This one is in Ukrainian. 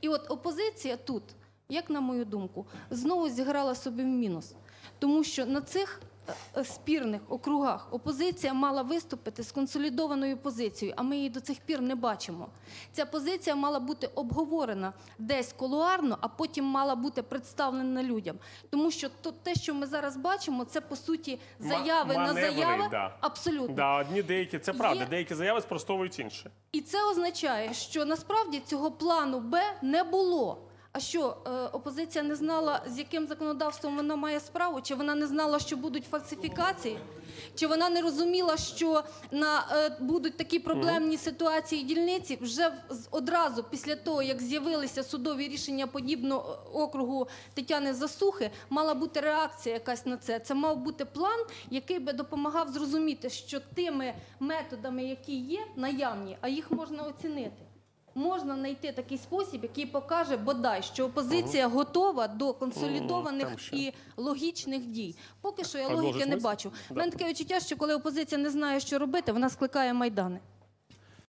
І от опозиція тут, як на мою думку, знову зіграла собі в мінус, тому що на цих спірних округах опозиція мала виступити з консолідованою позицією, а ми її до цих пір не бачимо. Ця позиція мала бути обговорена десь колуарно, а потім мала бути представлена людям. Тому що то, те, що ми зараз бачимо, це по суті Ма- заяви на заяви. да. Абсолютно. Да, одні деякі, це правда, Є- деякі заяви спростовують інші. І це означає, що насправді цього плану Б не було. А що е, опозиція не знала, з яким законодавством вона має справу? Чи вона не знала, що будуть фальсифікації? Чи вона не розуміла, що на е, будуть такі проблемні ситуації дільниці вже одразу після того, як з'явилися судові рішення подібного е, округу Тетяни Засухи, мала бути реакція якась на це. Це мав бути план, який би допомагав зрозуміти, що тими методами, які є наявні, а їх можна оцінити. Можна знайти такий спосіб, який покаже бодай, що опозиція готова до консолідованих Там ще. і логічних дій. Поки що я логіки не бачу. У Да. мене таке відчуття, що коли опозиція не знає, що робити, вона скликає майдани.